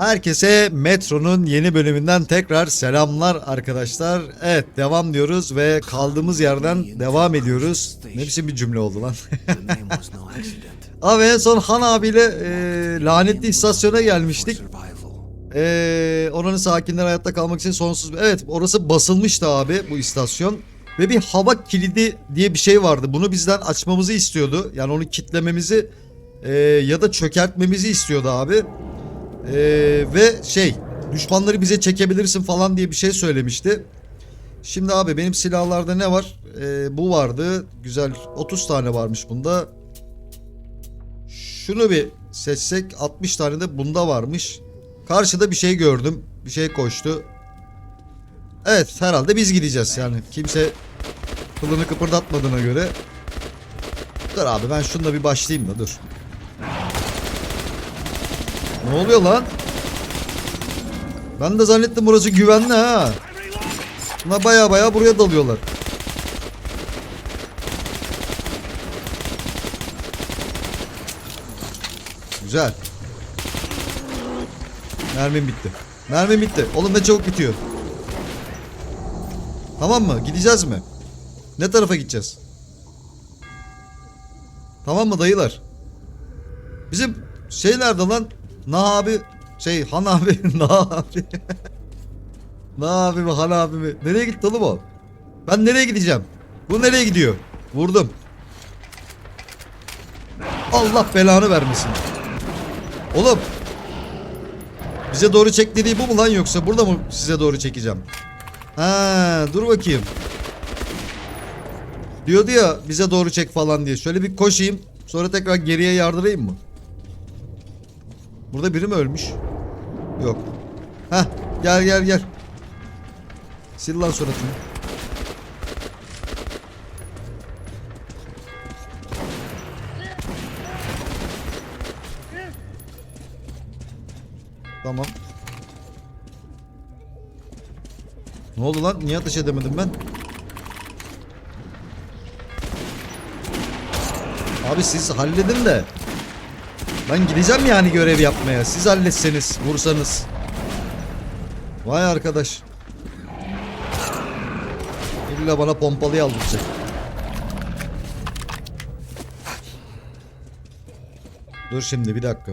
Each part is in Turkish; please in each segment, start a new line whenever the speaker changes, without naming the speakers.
Herkese Metro'nun yeni bölümünden tekrar selamlar arkadaşlar. Evet devam diyoruz ve kaldığımız yerden devam ediyoruz. Ne biçim bir cümle oldu lan.
Accident.
Abi en son Han abiyle e, lanetli istasyona gelmiştik. E, oranın sakinleri hayatta kalmak için sonsuz... Evet orası basılmıştı abi bu istasyon. Ve bir hava kilidi diye bir şey vardı. Bunu bizden açmamızı istiyordu. Yani onu kitlememizi e, ya da çökertmemizi istiyordu abi. E, ve şey düşmanları bize çekebilirsin falan diye bir şey söylemişti. Şimdi abi benim silahlarda ne var? E, bu vardı. Güzel 30 tane varmış bunda. Şunu bir seçsek 60 tane de bunda varmış. Karşıda bir şey gördüm. Bir şey koştu. Evet herhalde biz gideceğiz yani. Kimse kılını kıpırdatmadığına göre. Dur abi ben şununla bir başlayayım da dur. Ne oluyor lan? Ben de zannettim burası güvenli ha. Bunlar baya baya buraya dalıyorlar. Güzel. Mermim bitti. Mermim bitti. Oğlum ne çabuk bitiyor. Tamam mı? Gideceğiz mi? Ne tarafa gideceğiz? Tamam mı dayılar? Bizim şey nerede lan? Na abi şey Han abi Na abi Na abi mi Han abi mi? Nereye gitti oğlum o? Ben nereye gideceğim? Bu nereye gidiyor? Vurdum. Allah belanı vermesin. Oğlum. Bize doğru çek dediği bu mu lan yoksa burada mı size doğru çekeceğim? Ha, dur bakayım. Diyordu ya bize doğru çek falan diye. Şöyle bir koşayım. Sonra tekrar geriye yardırayım mı? Burada biri mi ölmüş? Yok. Heh gel gel gel. Sil lan suratını. Tamam. Ne oldu lan? Niye ateş edemedim ben? Abi siz halledin de. Ben gideceğim yani görev yapmaya. Siz halletseniz, vursanız. Vay arkadaş. İlla bana pompalıyı aldıracak. Dur şimdi bir dakika.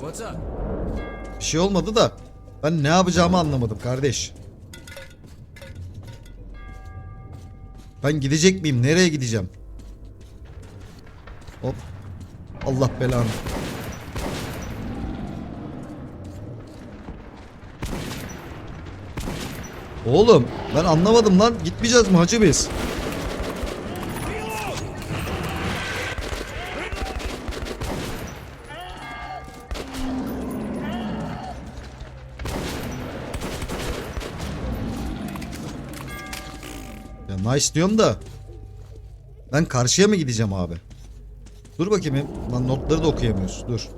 What's up?
Bir şey olmadı da ben ne yapacağımı anlamadım kardeş. Ben gidecek miyim? Nereye gideceğim? Hop. Allah belanı. Oğlum ben anlamadım lan. Gitmeyeceğiz mi hacı biz? Nice diyorum da. Ben karşıya mı gideceğim abi? Dur bakayım. Lan notları da okuyamıyoruz. Dur.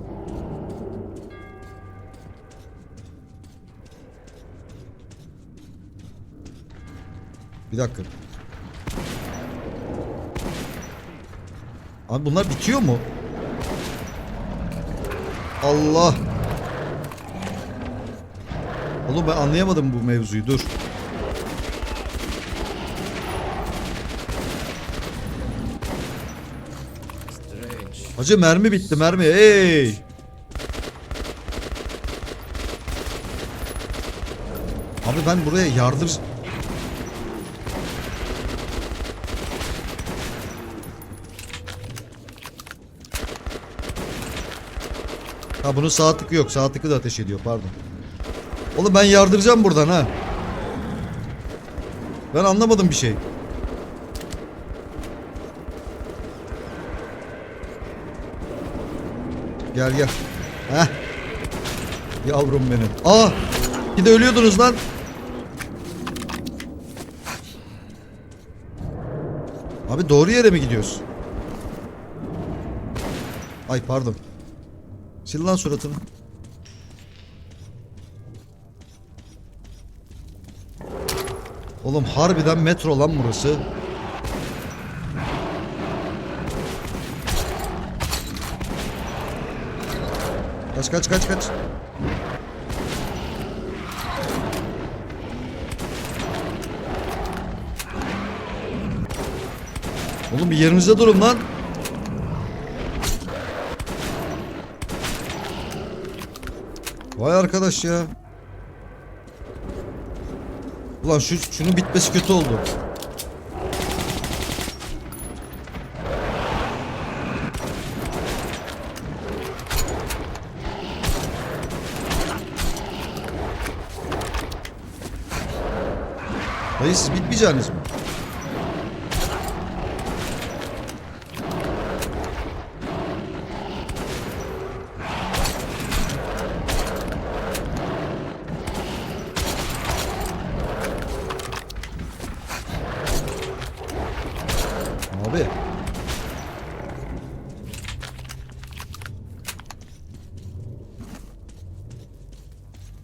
Bir dakika. Abi bunlar bitiyor mu? Allah. Oğlum ben anlayamadım bu mevzuyu. Dur. Hacı mermi bitti mermi. Hey. Abi ben buraya yardır... Ha bunun sağ tıkı yok. Sağ tıkı da ateş ediyor pardon. Oğlum ben yardıracağım buradan ha. Ben anlamadım bir şey. Gel gel. Heh. Yavrum benim. Aa! Bir de ölüyordunuz lan. Abi doğru yere mi gidiyoruz? Ay pardon. Sil lan suratını. Oğlum harbiden metro lan burası. Kaç kaç kaç kaç. Oğlum bir yerinizde durun lan. Vay arkadaş ya. Ulan şu şunun bitmesi kötü oldu. Dayı siz bitmeyeceksiniz mi? Abi.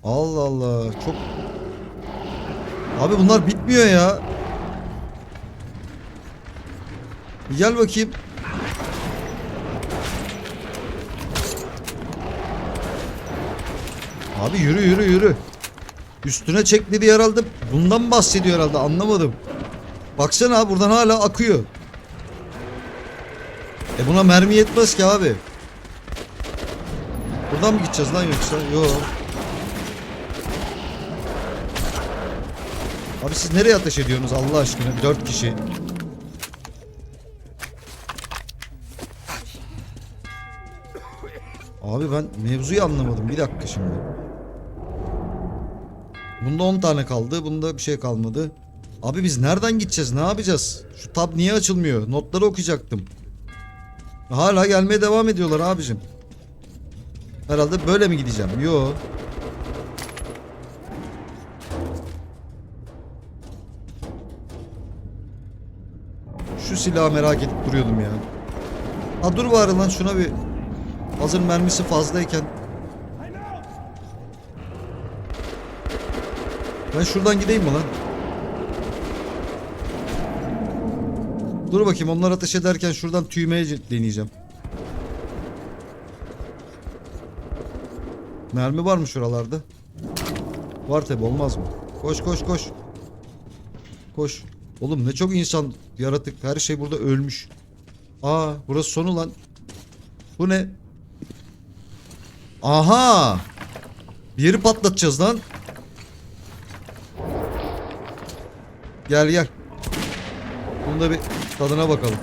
Allah Allah çok Abi bunlar bitmiyor ya. Bir Gel bakayım. Abi yürü yürü yürü. Üstüne çek dedi herhalde. Bundan bahsediyor herhalde anlamadım. Baksana buradan hala akıyor. E buna mermi yetmez ki abi. Buradan mı gideceğiz lan yoksa? Yok. Abi siz nereye ateş ediyorsunuz Allah aşkına? Dört kişi. Abi ben mevzuyu anlamadım. Bir dakika şimdi. Bunda 10 tane kaldı. Bunda bir şey kalmadı. Abi biz nereden gideceğiz? Ne yapacağız? Şu tab niye açılmıyor? Notları okuyacaktım. Hala gelmeye devam ediyorlar abicim. Herhalde böyle mi gideceğim? Yo. Şu silahı merak edip duruyordum ya. Ha dur bari lan şuna bir hazır mermisi fazlayken. Ben şuradan gideyim mi lan? Dur bakayım onlar ateş ederken şuradan tüymeye deneyeceğim. Mermi var mı şuralarda? Var tabi olmaz mı? Koş koş koş. Koş. Oğlum ne çok insan yaratık her şey burada ölmüş. Aa burası sonu lan. Bu ne? Aha! Bir yeri patlatacağız lan. Gel gel. Bunda bir tadına bakalım.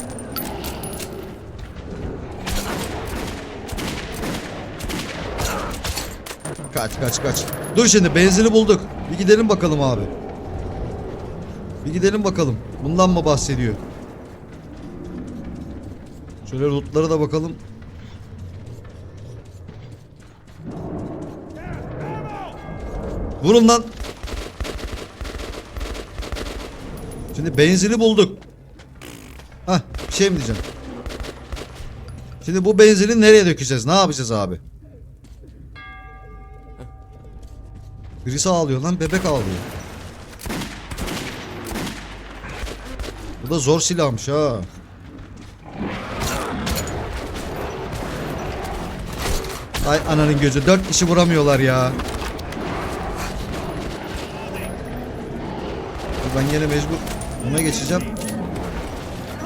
Kaç kaç kaç. Dur şimdi benzini bulduk. Bir gidelim bakalım abi. Bir gidelim bakalım. Bundan mı bahsediyor? Şöyle lootlara da bakalım. Vurun lan. Şimdi benzini bulduk. Hah bir şey mi diyeceğim? Şimdi bu benzini nereye dökeceğiz? Ne yapacağız abi? Birisi ağlıyor lan bebek ağlıyor. Bu da zor silahmış ha. Ay ananın gözü. Dört kişi vuramıyorlar ya. Ben yine mecbur buna geçeceğim.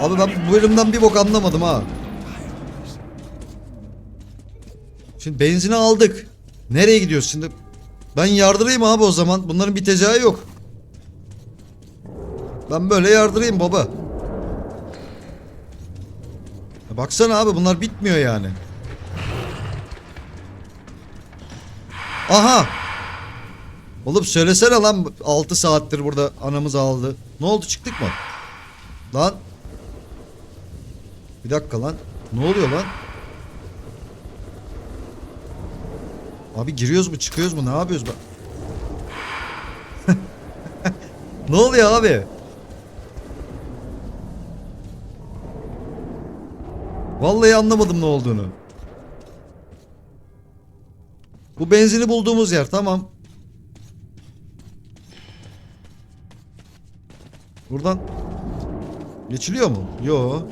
Abi ben bu bölümden bir bok anlamadım ha. Şimdi benzini aldık. Nereye gidiyoruz şimdi? Ben yardırayım abi o zaman. Bunların biteceği yok. Ben böyle yardırayım baba. Baksana abi bunlar bitmiyor yani. Aha. Oğlum söylesene lan 6 saattir burada anamız aldı. Ne oldu çıktık mı? Lan. Bir dakika lan. Ne oluyor lan? Abi giriyoruz mu çıkıyoruz mu ne yapıyoruz? Ne oluyor abi? Vallahi anlamadım ne olduğunu. Bu benzini bulduğumuz yer tamam. Buradan geçiliyor mu? Yo.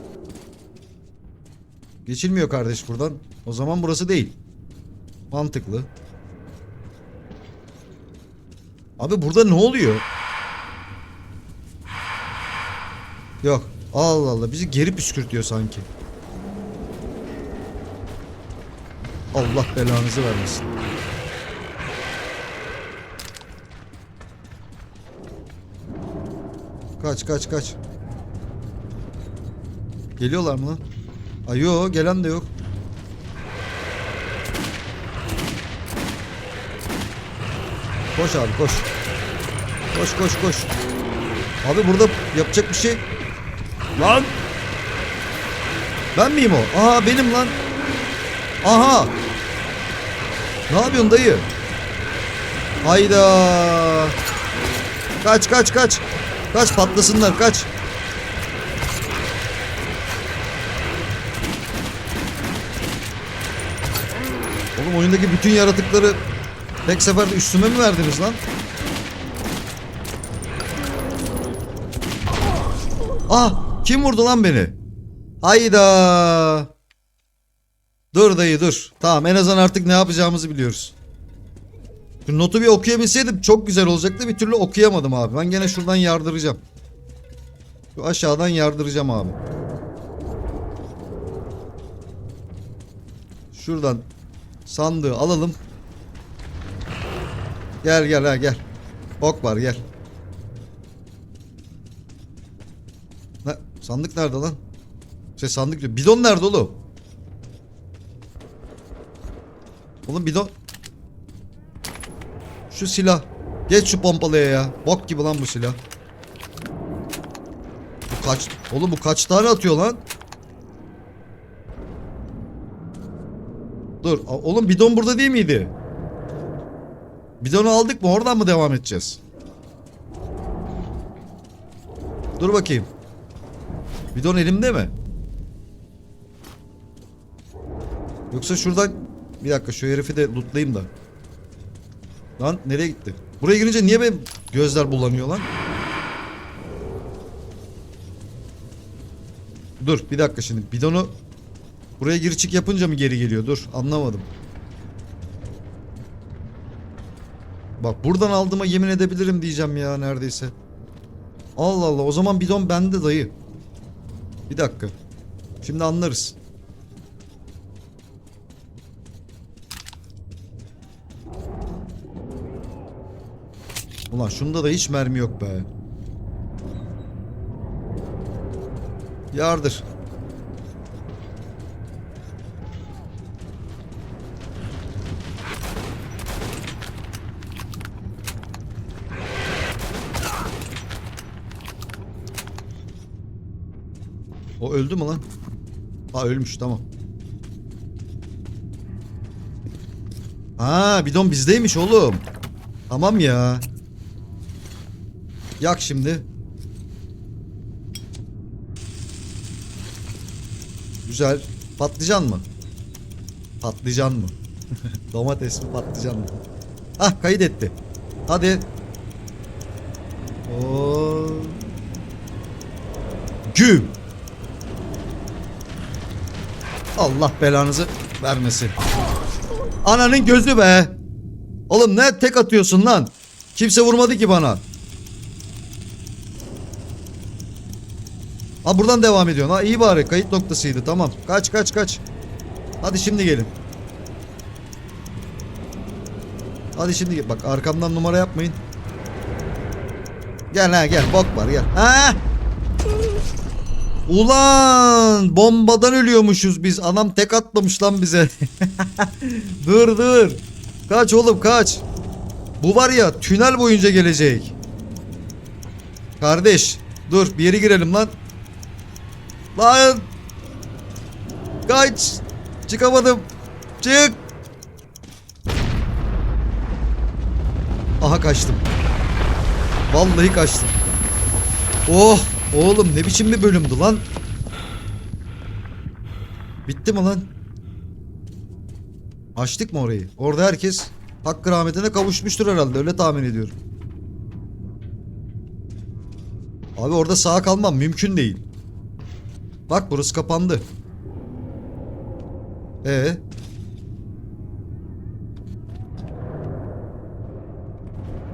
Geçilmiyor kardeş buradan. O zaman burası değil. Mantıklı. Abi burada ne oluyor? Yok. Allah Allah bizi geri püskürtüyor sanki. Allah belanızı vermesin. Kaç kaç kaç. Geliyorlar mı lan? Ay yo gelen de yok. Koş abi koş. Koş koş koş. Abi burada yapacak bir şey. Lan. Ben miyim o? Aha benim lan. Aha. Ne yapıyorsun dayı? Hayda. Kaç kaç kaç. Kaç patlasınlar kaç. Oğlum oyundaki bütün yaratıkları tek seferde üstüme mi verdiniz lan? Ah kim vurdu lan beni? Hayda. Dur dayı dur. Tamam en azından artık ne yapacağımızı biliyoruz. Şu notu bir okuyabilseydim çok güzel olacaktı. Bir türlü okuyamadım abi. Ben gene şuradan yardıracağım. Şu aşağıdan yardıracağım abi. Şuradan sandığı alalım. Gel gel ha gel. Ok var gel. Ne? Sandık nerede lan? Şey sandık diyor. Bidon nerede oğlum? Oğlum bidon. Şu silah. Geç şu pompalıya ya. Bok gibi lan bu silah. Bu kaç? Oğlum bu kaç tane atıyor lan? Dur. Oğlum bidon burada değil miydi? Bidonu aldık mı? Oradan mı devam edeceğiz? Dur bakayım. Bidon elimde mi? Yoksa şuradan... Bir dakika şu herifi de lootlayayım da. Lan nereye gitti? Buraya girince niye benim gözler bulanıyor lan? Dur bir dakika şimdi bidonu buraya gir çık yapınca mı geri geliyor? Dur anlamadım. Bak buradan aldığıma yemin edebilirim diyeceğim ya neredeyse. Allah Allah o zaman bidon bende dayı. Bir dakika. Şimdi anlarız. Ulan şunda da hiç mermi yok be. Yardır. O öldü mü lan? Ha ölmüş tamam. Ha bidon bizdeymiş oğlum. Tamam ya. Yak şimdi. Güzel. Patlıcan mı? Patlıcan mı? Domates mi patlıcan mı? Ah kaydetti. Hadi. Oo. Güm. Allah belanızı vermesin. Ananın gözü be. Oğlum ne tek atıyorsun lan? Kimse vurmadı ki bana. Ha buradan devam ediyorsun. Ha iyi bari kayıt noktasıydı tamam. Kaç kaç kaç. Hadi şimdi gelin. Hadi şimdi. Bak arkamdan numara yapmayın. Gel ha gel bok var gel. Ha? Ulan bombadan ölüyormuşuz biz. Anam tek atlamış lan bize. dur dur. Kaç oğlum kaç. Bu var ya tünel boyunca gelecek. Kardeş dur bir yere girelim lan. Lan. Kaç. Çıkamadım. Çık. Aha kaçtım. Vallahi kaçtım. Oh oğlum ne biçim bir bölümdü lan. Bitti mi lan? Açtık mı orayı? Orada herkes hakkı rahmetine kavuşmuştur herhalde öyle tahmin ediyorum. Abi orada sağ kalmam mümkün değil. Bak burası kapandı. Ee?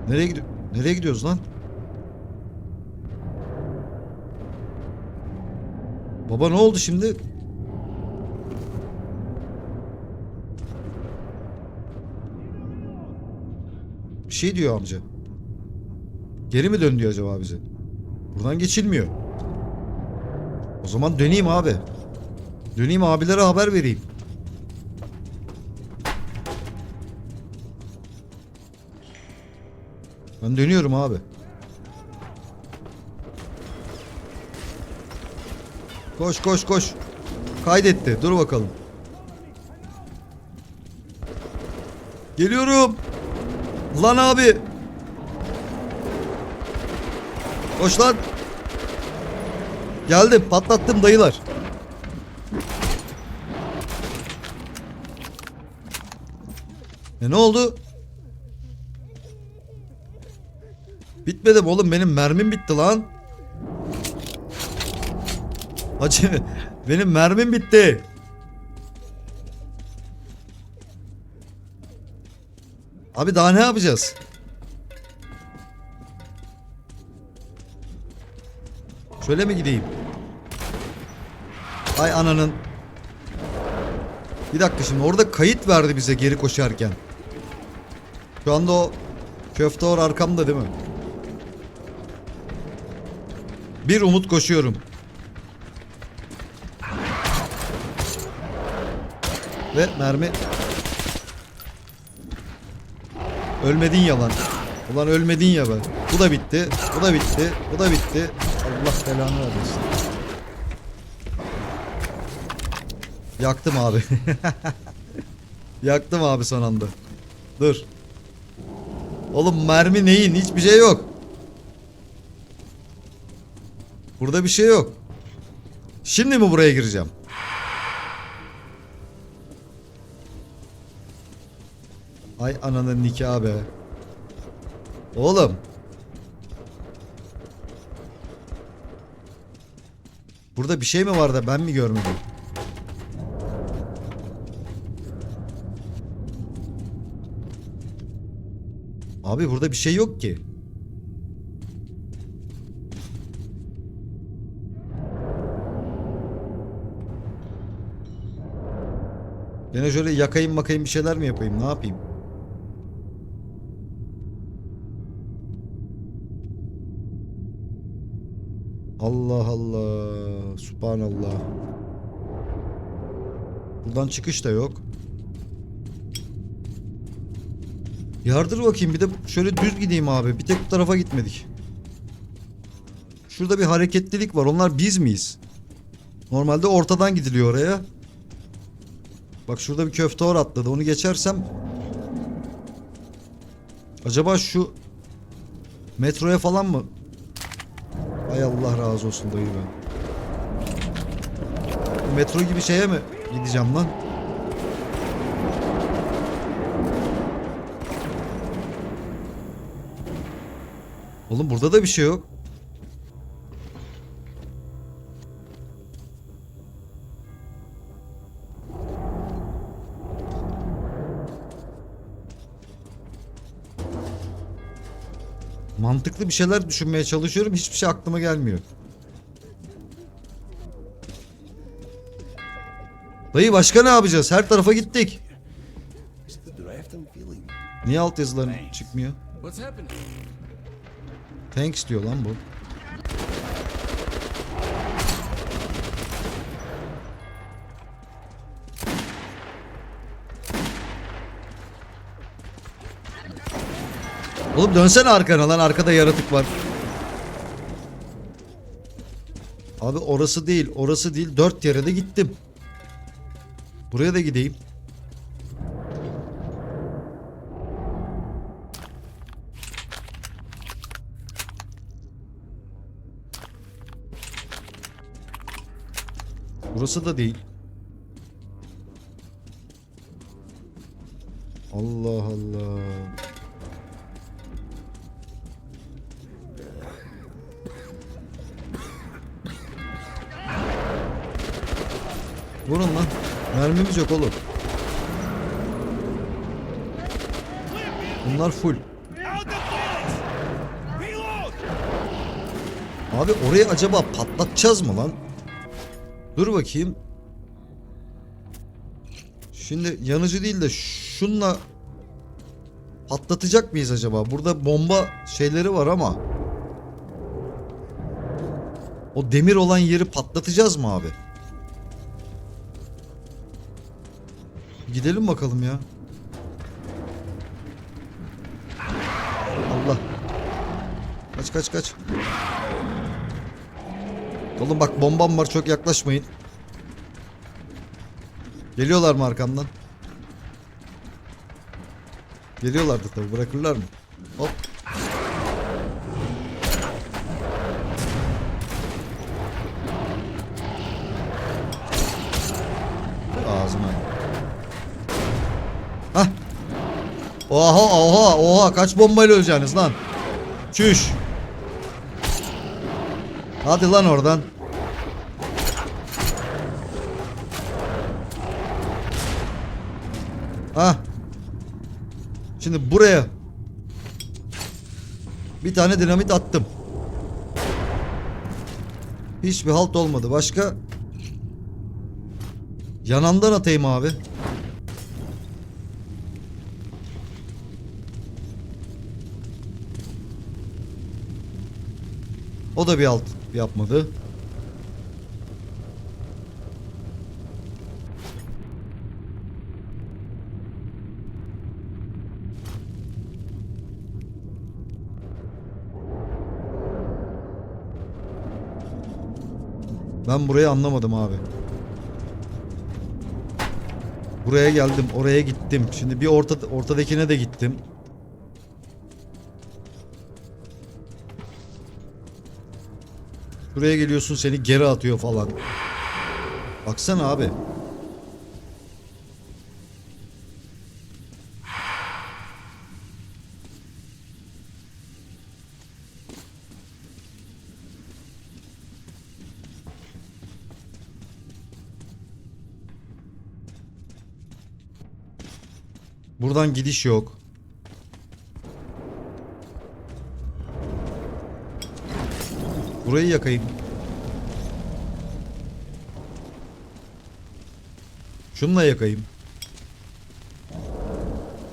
Nereye gidiyor? Nereye gidiyoruz lan? Baba ne oldu şimdi? Bir şey diyor amca. Geri mi dön diyor acaba bize? Buradan geçilmiyor. O zaman döneyim abi. Döneyim abilere haber vereyim. Ben dönüyorum abi. Koş koş koş. Kaydetti. Dur bakalım. Geliyorum. Lan abi. Koş lan. Geldim. Patlattım dayılar. E ne oldu? Bitmedi mi oğlum? Benim mermim bitti lan. Hacı benim mermim bitti. Abi daha ne yapacağız? Şöyle mi gideyim? Ay ananın. Bir dakika şimdi orada kayıt verdi bize geri koşarken. Şu anda o köfte or arkamda değil mi? Bir umut koşuyorum. Ve mermi. Ölmedin ya lan. Ulan ölmedin ya be. Bu da bitti. Bu da bitti. Bu da bitti. Allah belanı versin. Yaktım abi. Yaktım abi son anda. Dur. Oğlum mermi neyin? Hiçbir şey yok. Burada bir şey yok. Şimdi mi buraya gireceğim? Ay ananın nikahı be. Oğlum. Burada bir şey mi var da ben mi görmedim? Abi burada bir şey yok ki. Gene şöyle yakayım makayım bir şeyler mi yapayım ne yapayım? Allah Allah. Subhanallah. Buradan çıkış da yok. Yardır bakayım bir de şöyle düz gideyim abi. Bir tek bu tarafa gitmedik. Şurada bir hareketlilik var. Onlar biz miyiz? Normalde ortadan gidiliyor oraya. Bak şurada bir köfte or atladı. Onu geçersem Acaba şu metroya falan mı? Ay Allah razı olsun dayı ben. Metro gibi şeye mi gideceğim lan? Oğlum burada da bir şey yok. Mantıklı bir şeyler düşünmeye çalışıyorum. Hiçbir şey aklıma gelmiyor. Dayı başka ne yapacağız? Her tarafa gittik. Niye alt yazıların çıkmıyor? Thanks diyor lan bu. Oğlum dönsene arkana lan arkada yaratık var. Abi orası değil orası değil dört yere de gittim. Buraya da gideyim. Burası da değil. Allah Allah. Vurun lan. Mermimiz yok oğlum. Bunlar full. Abi orayı acaba patlatacağız mı lan? Dur bakayım. Şimdi yanıcı değil de şunla patlatacak mıyız acaba? Burada bomba şeyleri var ama. O demir olan yeri patlatacağız mı abi? Gidelim bakalım ya. Allah. Kaç kaç kaç. Oğlum bak bombam var çok yaklaşmayın. Geliyorlar mı arkamdan? Geliyorlardı tabi bırakırlar mı? Hop. Ağzına. Hah. Oha oha oha kaç bombayla öleceksiniz lan? Çüş. Hadi lan oradan. Ha. Şimdi buraya bir tane dinamit attım. Hiçbir halt olmadı. Başka yanandan atayım abi. O da bir alt yapmadı. Ben burayı anlamadım abi. Buraya geldim, oraya gittim. Şimdi bir orta ortadakine de gittim. Buraya geliyorsun seni geri atıyor falan. Baksana abi. Buradan gidiş yok. Burayı yakayım. Şununla yakayım.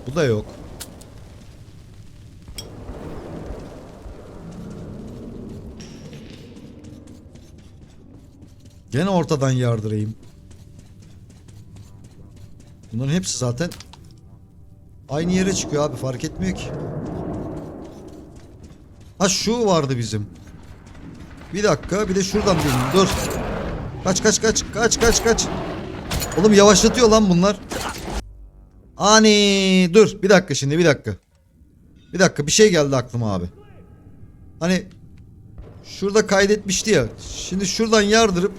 Bu da yok. Gene ortadan yardırayım. Bunların hepsi zaten aynı yere çıkıyor abi fark etmiyor ki. Ha şu vardı bizim. Bir dakika bir de şuradan döneyim dur. Kaç kaç kaç kaç kaç kaç. Oğlum yavaşlatıyor lan bunlar. Ani dur bir dakika şimdi bir dakika. Bir dakika bir şey geldi aklıma abi. Hani şurada kaydetmişti ya. Şimdi şuradan yardırıp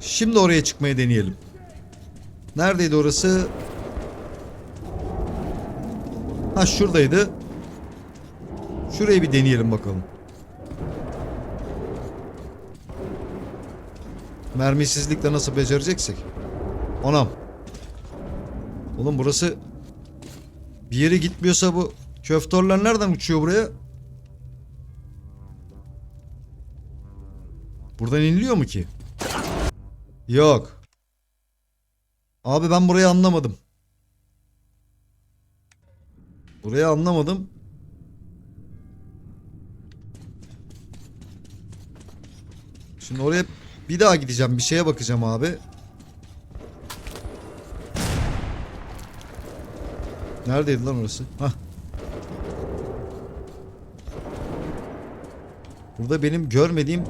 Şimdi oraya çıkmayı deneyelim. Neredeydi orası? Ha şuradaydı. Şurayı bir deneyelim bakalım. Mermisizlikle nasıl becereceksek. Anam. Oğlum burası bir yere gitmiyorsa bu köftörler nereden uçuyor buraya? Buradan iniliyor mu ki? Yok. Abi ben burayı anlamadım. Burayı anlamadım. Şimdi oraya bir daha gideceğim. Bir şeye bakacağım abi. Neredeydi lan orası? Hah. Burada benim görmediğim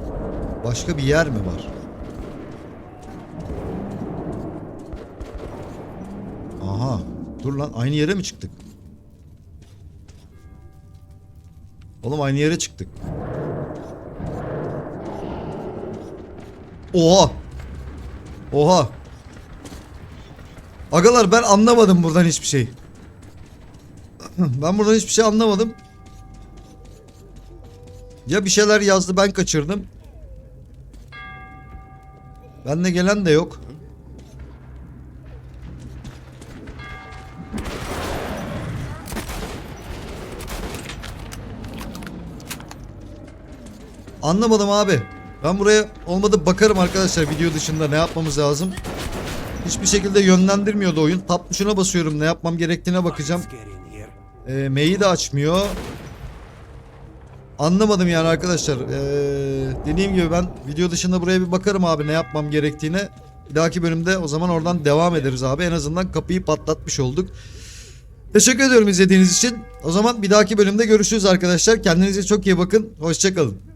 başka bir yer mi var? Aha. Dur lan aynı yere mi çıktık? Oğlum aynı yere çıktık. Oha. Oha. Agalar ben anlamadım buradan hiçbir şey. ben buradan hiçbir şey anlamadım. Ya bir şeyler yazdı ben kaçırdım. Bende gelen de yok. Anlamadım abi. Ben buraya olmadı bakarım arkadaşlar video dışında ne yapmamız lazım. Hiçbir şekilde yönlendirmiyordu oyun. Tap tuşuna basıyorum ne yapmam gerektiğine bakacağım. E, M'yi de açmıyor. Anlamadım yani arkadaşlar. Ee, dediğim gibi ben video dışında buraya bir bakarım abi ne yapmam gerektiğine. Bir dahaki bölümde o zaman oradan devam ederiz abi. En azından kapıyı patlatmış olduk. Teşekkür ediyorum izlediğiniz için. O zaman bir dahaki bölümde görüşürüz arkadaşlar. Kendinize çok iyi bakın. Hoşçakalın.